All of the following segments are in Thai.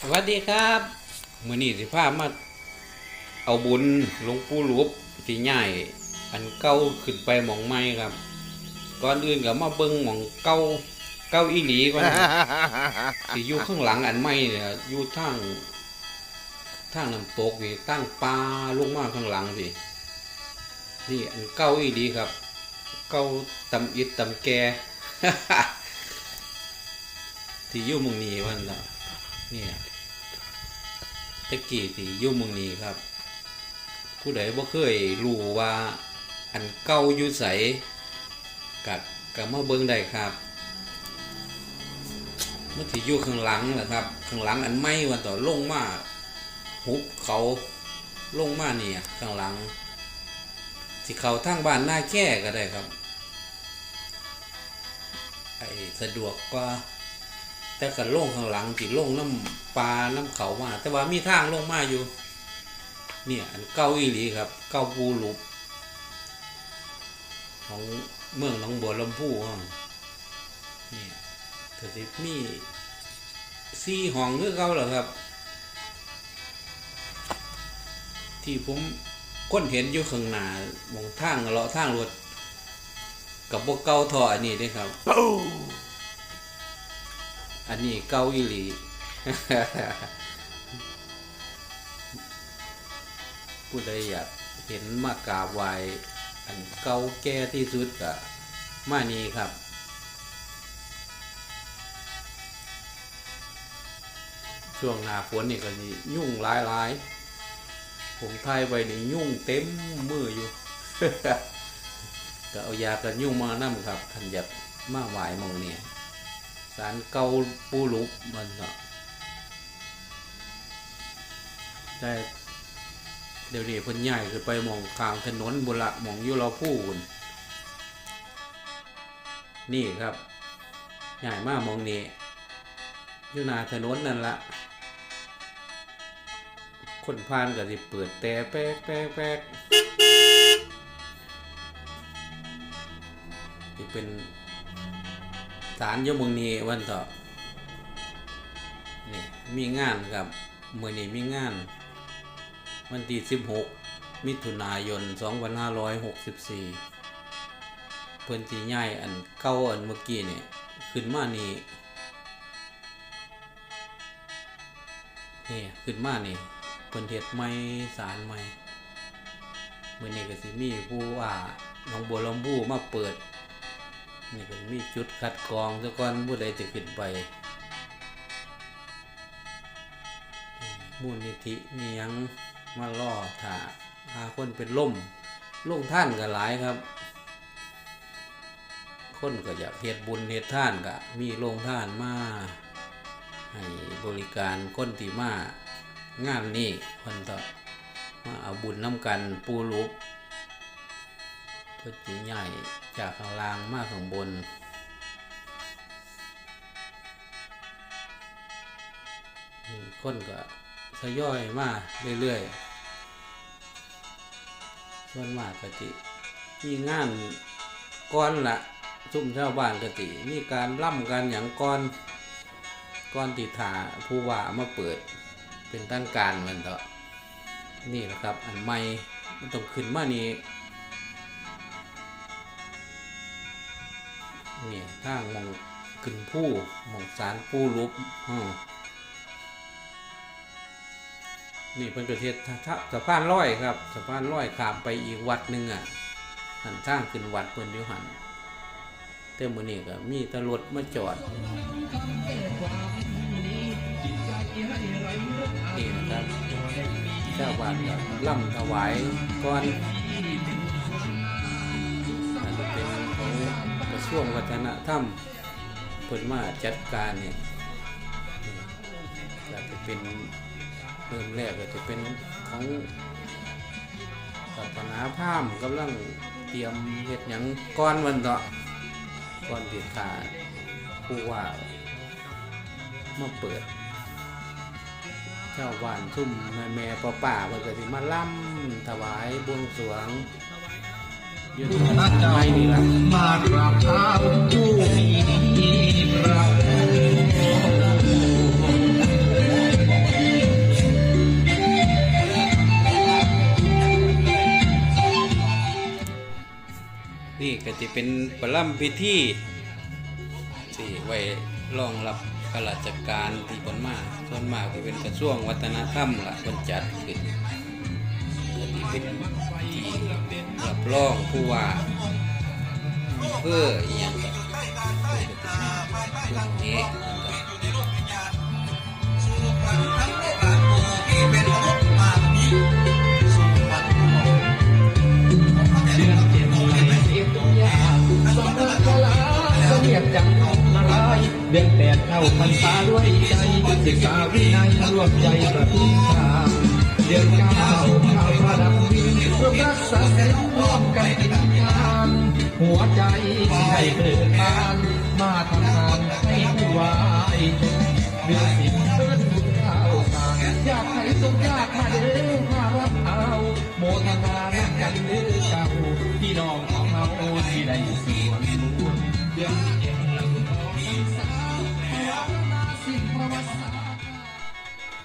สวัสดีครับมื้อนี้สิพามาเอาบุญหลวงปู่หลุบที่ใหญ่อันเก่าขึ้นไปหมองใหม่ครับ ก่อนอื่นก็มาเบิ่งหมองเก่าเก่าอีหลีก่อนนะที่อยู่ข้างหลังอันใหม่เนี่ยอยู่ทางทางน้ำตกนี่ตั้งปลาลงมาข้างหลังสินี่อันเก่าอีหลีครับ เก่าตำอิดตำแกที่อยู่หมึงนี้วันละ เนี่ยตะกี้ที่ยู่หมึงนี้ครับ ผู้ใดบ่เคยรู้ว่าอันเก่าอยู่ใสกัดก็มาเบิ่งได้ครับมันสิอยู่ข้างหลังแหละครับ ข้างหลังอันไม่วันต่อลงมาหุบเขาลงมาเนี่ยข้างหลังสิเขาทางบ้านหน้าแค่ก็ได้ครับไอ้สะดวกกว่า แต่ก็ลงข้างหลังจิล่งน้ำปลาน้ำเขามาแต่ว่ามีทางลงมาอยู่ เนี่ยอันเก้าอีหลีครับ เก้าปูหลุบของเมืองหนองบัวลำพูครับนี่ก็สิมีสี่ห้องคือเก่าเหรอครับ ที่ผมก้นเห็นอยู่ข้างหน้ามองทางเลาะทางรถกับพวกเก่าท่ออันนี้ด้ครับ อันนี้เกาอีหลีผู้ใดอยากเห็นมากราบไหวอันเก่าแก่ที่สุดก็มานี่ครับ ช่วงหนาฝนนี่ก็นี่ยุ่งหลายหลายผมทยไปนี่ยุ่งเต็มมืออยู่ก็เอายากันยุ่งมานั่มครับขันหยัดมาไหวมองเนี่ย สารเกาปูหลุบมันก็ได้เดี๋ยวนี้เพิ่นใหญ่ขึ้นไปมองข้างถนนบุละมองอยุเราพูนนี่ครับใหญ่มากมองนี้อยู่นาถนนนั่นละคนพานก็สิเปิดแต่แป๊กแป๊กแป๊กนี่เป็น ศาลยมงนีวันต่อนี่มีงานครับเมื่อนี้มีงาน วันที่16 มิถุนายน 2564 เพิ่นที่ใหญ่อันเก่าอันเมื่อกี้นี่ขึ้นมานี่นี่ขึ้นมานี่เพิ่นเฮ็ดใหม่ศาลใหม่มื้อนี้ก็สิมีผู้ว่าหนองบัวลำพูมาเปิด นี่ก็มีจุดคัดกรองซะก่อนผู้ใดจะขึ้นไปมูลนิธิมียังมาล่อถ่าหาคนเป็นล่มลงท่านก็หลายครับ คนก็อยากเฮ็ดบุญเฮ็ดท่านก็มีโรงท่านมาให้บริการคนที่มางานนี้คนต่อมาเอาบุญน้ำกันปูรูป พุทธิใหญ่จากข้างล่างมาข้างบนนี่คนก็ทยอยมาเรื่อยๆส่วนมากกติมีงานก้อนละซุ่มชาวบ้านกติมีการล่ำกันอย่างก้อนก้อนติถาผู้ว่ามาเปิดเป็นตั้งการมันเถอะนี่แหละครับ อันใหม่มันต้องขึ้นมานี่ นี่ทางมองขึ้นผู้มองสารผู้รูปอ้อนี่เป็นประเทศสะพานร้อยครับสะพานร้อยขามไปอีกวัดหนึ่งอะหันทางขึ้นวัดเพิ่นอยู่หันแต่มื้อนี้ก็มีแตรถมาจอดนี่นะครับเจ้าบ้านก็ล่ำถวายก่อน ระทรวงวัฒนธรรมเพิ่นมาจัดการเนี่ยนี่ก็จะเป็นเริ่มแรกก็จะเป็นของศาสนาพราหมณ์กำลังเตรียมเฮ็ดยังก้อนวันต่อก้อนติดขาผู้ว่ามาเปิดเจ้าบ้านทุ่มแม่แม่ป้าป่าเพิ่นก็สิมาล่ำถวายบวงสรวง อีพระนี่ก็จะเป็นประลัมพิธีที่ไว้รองรับข้าราชการที่ผนมาส่วนมากที่เป็นกระทรวงวัฒนธรรมละคนจัดขึ้น เป็นที่รับรองผู้ว่าเพื่ออย่างกับเดือนเจ็ดไหลเสียทุกอย่างมรักกะลาเสนียดจังละลายเดือนแปดเข้าพรรษาด้วยใจศึกษาวินัยรวมใจประพิชา เดือนเก้าข้าวพระดับดินร่วมรักษาศีลร่วมกันกินทาน หัวใจให้เกิดทานมาทำงานให้ผู้วายเดือนสิบเดือนบุญข้าวสางอยากให้สมยากมาเด้อมารับเอา โมทนานักกันหรือเก่าพี่น้อง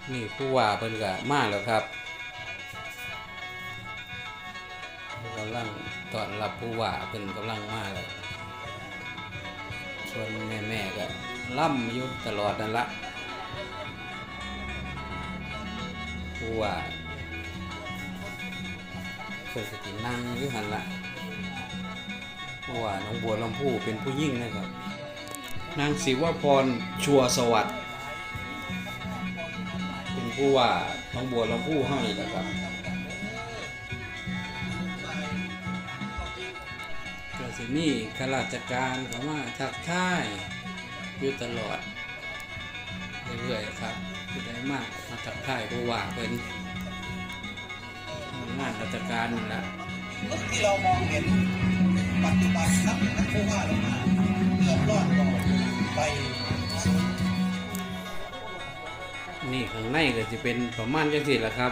นี่ผู้ว่าเพิ่นก็มาแล้วครับกำลังตอนรับผู้ว่าเพิ่นกำลังมาแล้วส่วนแม่แม่ๆก็ล่ำอยู่ตลอดนั่นละผู้ว่าเพิ่นสตินั่งอยู่หันละผู้ว่าน้องบัวลำพูเป็นผู้ยิ่งนะครับนางศิวพรชัวสวัสดิ์ ผู้ว่าน้องบัวลำพูให้นะครับก็สิมีข้าราชการเขามาทักทายอยู่ตลอดเรื่อยๆครับผู้ใดมากมาทักทายผู้ว่าเป็นงานราชการนั่นแหละที่เรามองเห็นปัจจุบันนับนักผู้ว่าลงมาเกือบรอดก่อนไป นี่ข้างในก็จะเป็นประมาณจังสิแหละครับ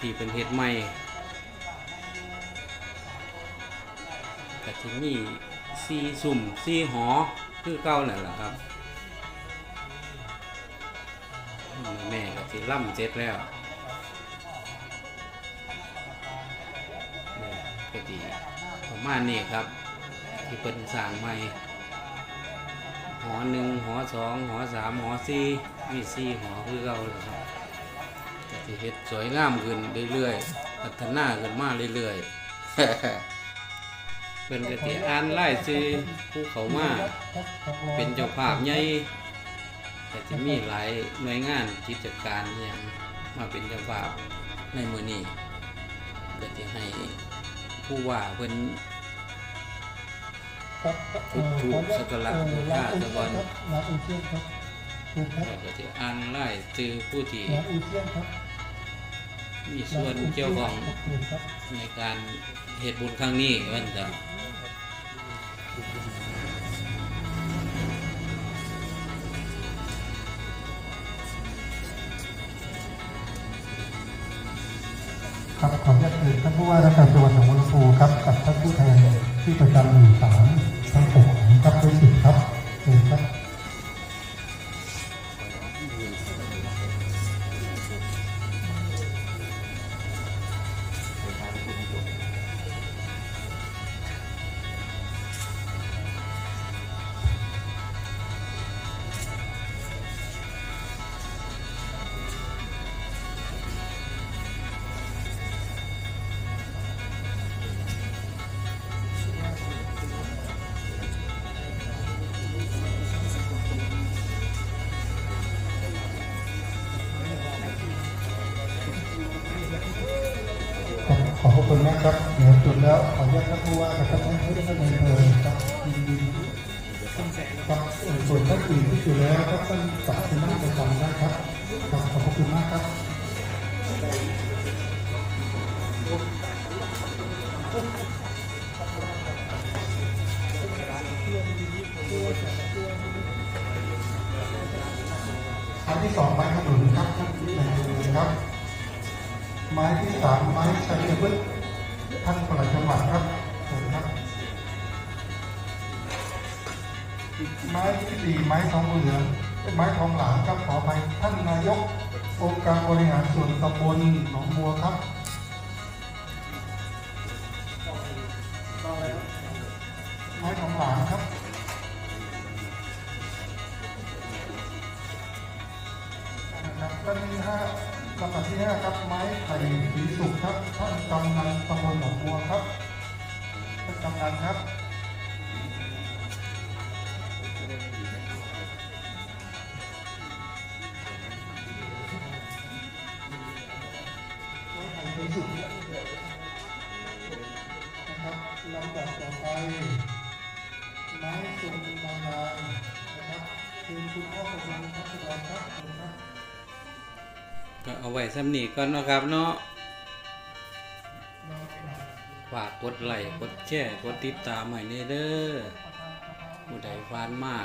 ที่เป็นเห็ดใหม่แต่ที่นี่ซีสุ่มซีหอคือเก้านั่นแหละครับ แม่ก็สิล่ำเสร็จแล้วนี่ก็ดีประมาณนี้ครับ ที่เป็นสางใหม่หอหนึ่งหอสองหอสามหอสี่ มีสี่หอคือเราเลยครับก็สิเฮ็ดสวยงามขึ้นเรื่อยๆพัฒนาขึ้นมาเรื่อยๆเป็นกติอ่านไล่ซื้อผู้เขามาเป็นเจ้าภาพใหญ่แต่จะมีหลายหน่วยงานกิจการอหย่างมาเป็นเจ้าภาพในมือนี้ก็จะให้ผู้ว่าเพิ่นครับทุกทุกสักการะบูชาตะวัน วัดอุเชียนครับถูกครับก็จะอ่านไล่ซื้อผู้ที่วัดอุเชียนครับมีส่วนเกี่ยวข้องถูกครับในการเหตุบุญครั้งนี้วันจะครับขออนุญาตเชิญท่านผู้ว่าราชการจังหวัดหนองบัวลำพูครับกับท่านผู้แทนที่ประจำ แล้วขออนุญาตท่านผู้ว่ากับท่านผู้ได้ในเพลินครับยินดีครับส่วนท่านอื่นที่อยู่แล้วก็ท่านกลับที่นั่งประจำได้ครับครับขอบคุณมากครับอันที่สองไม้ขนุนครับท่านที่หนดูครับ ไม้ที่สามไม้ชัยพฤกษ์ ท่านประหลัดจังหวัดครับผมครับไม้ที่ดีไม้ทองเหลืองไม้ทองหลางครับขอไปท่านนายกองค์การบริหารส่วนตำบลหนองบัวครับไม้ทองหลางครับนครับท่านที่ห้าลำดับที่ห้าครับไม้ไผ่สีสุกครับท่านกำนันันครับไม้ไผ่ศรีสุขนะครับลำดับต่อไปไม้ทรงบางลานะครับคือคุณพ่อประพันธ์พัฒนาครับขอบคุณครับก็เอาไว้สำนีก่อนเนาะครับเนาะ ฝากกดไลค์กดแชร์กดติดตามให้แน่เด้อผู้ใดฟานมา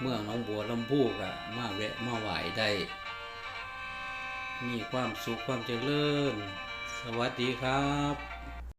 เมืองหนองบัวลำพูกะมาแวะมาไหวได้ มีความสุขความเจริญ สวัสดีครับ